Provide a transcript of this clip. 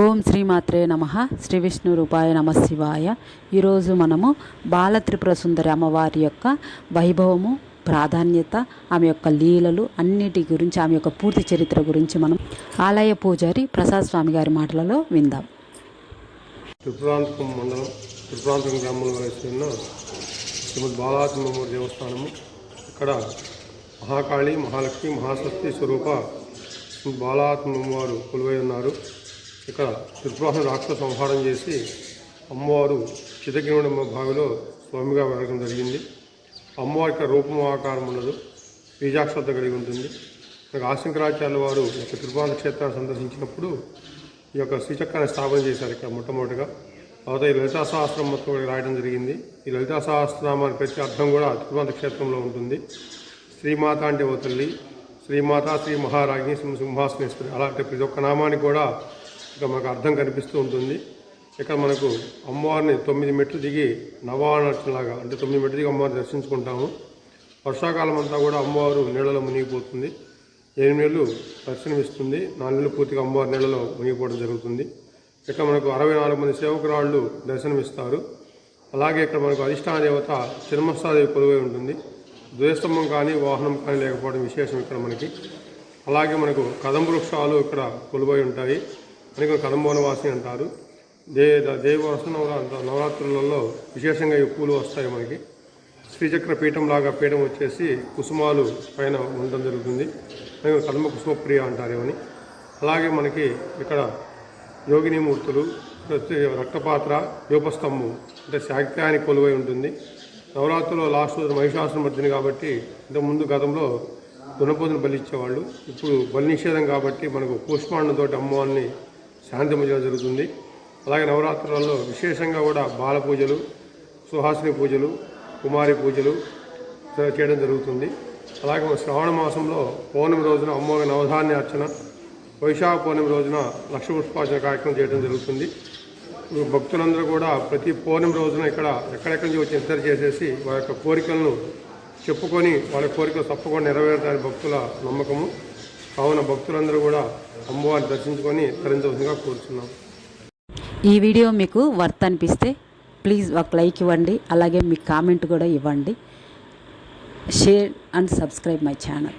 ఓం శ్రీమాత్రే నమ. శ్రీ విష్ణు రూపాయ నమ శివాయ. ఈరోజు మనము బాల త్రిపుర సుందరి అమ్మవారి యొక్క వైభవము ప్రాధాన్యత ఆమె యొక్క లీలలు అన్నిటి గురించి ఆమె యొక్క పూర్తి చరిత్ర గురించి మనం ఆలయ పూజారి ప్రసాద్ స్వామి గారి మాటలలో విందాం. త్రిపురాంతకం మండలం త్రిపురాంతకం గ్రామంలో శ్రీమద్ దేవస్థానము. ఇక్కడ మహాకాళి మహాలక్ష్మి మహాసరస్వతి స్వరూప బాలాత్మ వారు కొలువై ఉన్నారు. ఇక్కడ త్రిపురాసుని రాక్షస సంహారం చేసి అమ్మవారు చితగిరిమ భావిలో స్వామిగా వెళ్ళడం జరిగింది. అమ్మవారి యొక్క రూపం ఆకారం ఉండదు బీజాక్షత కలిగి ఉంటుంది. ఇక ఆశంకరాచార్యుల వారు ఈ యొక్క త్రిపురాంత క్షేత్రాన్ని సందర్శించినప్పుడు ఈ యొక్క శ్రీచక్రాన్ని స్థాపన చేశారు ఇక్కడ మొట్టమొదటిగా. తర్వాత ఈ లలితా సహస్రం మొత్తం కూడా రాయడం జరిగింది. ఈ లలితా సహస్రనామాన్ని ప్రతి అర్థం కూడా తిరుమల క్షేత్రంలో ఉంటుంది. శ్రీమాత అంటే ఓ తల్లి శ్రీమాత శ్రీ మహారాజ్ని సింహ సింహాసనేశ్వరి అలాంటి ప్రతి ఒక్క నామానికి కూడా ఇక మనకు అర్థం కనిపిస్తూ ఉంటుంది. ఇక్కడ మనకు అమ్మవారిని తొమ్మిది మెట్లు దిగి నవానర్చనలాగా అంటే తొమ్మిది మెట్లు దిగి అమ్మవారిని దర్శించుకుంటాము. వర్షాకాలం అంతా కూడా అమ్మవారు నీళ్ళలో మునిగిపోతుంది. ఎనిమిది నెలలు దర్శనమిస్తుంది. నాలుగు నెలలు పూర్తిగా అమ్మవారి నీళ్ళలో మునిగిపోవడం జరుగుతుంది. ఇక్కడ మనకు అరవై నాలుగు మంది సేవకురాళ్ళు దర్శనమిస్తారు. అలాగే ఇక్కడ మనకు అధిష్టాన దేవత చిన్నమస్తాదేవి కొలువై ఉంటుంది. ద్వేస్తంభం కానీ వాహనం కానీ లేకపోవడం విశేషం ఇక్కడ మనకి. అలాగే మనకు కదంబ వృక్షాలు ఇక్కడ కొలువై ఉంటాయి. అనేక కదంబోనవాసి అంటారు. దే దేవి నవరాత్రులలో విశేషంగా ఈ పూలు వస్తాయి మనకి. శ్రీచక్ర పీఠం లాగా పీఠం వచ్చేసి కుసుమాలు పైన ఉండడం జరుగుతుంది. మనకి కదమ కుసుమప్రియ అంటారు ఏమని అలాగే మనకి ఇక్కడ యోగిని మూర్తులు ప్రతి రక్తపాత్ర యోపస్తంభం అంటే శాక్త్యానికి కొలువై ఉంటుంది. నవరాత్రిలో లాస్ట్ రోజు మహిషాసురం మధ్యని కాబట్టి ఇంతకుముందు గతంలో దునపోతుని బలిచ్చేవాళ్ళు ఇప్పుడు బలి నిషేధం కాబట్టి మనకు పుష్పాండంతో అమ్మవారిని శాంతించడం జరుగుతుంది. అలాగే నవరాత్రులలో విశేషంగా కూడా బాల పూజలు సుహాసిని పూజలు కుమారి పూజలు చేయడం జరుగుతుంది. అలాగే శ్రావణ మాసంలో పౌర్ణమి రోజున అమ్మవారి నవధాన్య అర్చన వైశాఖ పౌర్ణమి రోజున లక్ష పుష్పార్చన కార్యక్రమం చేయడం జరుగుతుంది. భక్తులందరూ కూడా ప్రతి పౌర్ణమి రోజున ఇక్కడ ఎక్కడెక్కడి నుంచి వచ్చి ఇద్దరు చేసేసి వారి యొక్క కోరికలను చెప్పుకొని వాళ్ళ కోరికలు తప్పకుండా నెరవేరుతారని భక్తుల నమ్మకము. కావున భక్తులందరూ కూడా అమ్మవారిని దర్శించుకొని తరించవలసిందిగా కోరుచున్నాం. ఈ వీడియో మీకు వర్త్ అనిపిస్తే ప్లీజ్ ఒక లైక్ ఇవ్వండి అలాగే మీ కామెంట్ కూడా ఇవ్వండి. Share and subscribe my channel.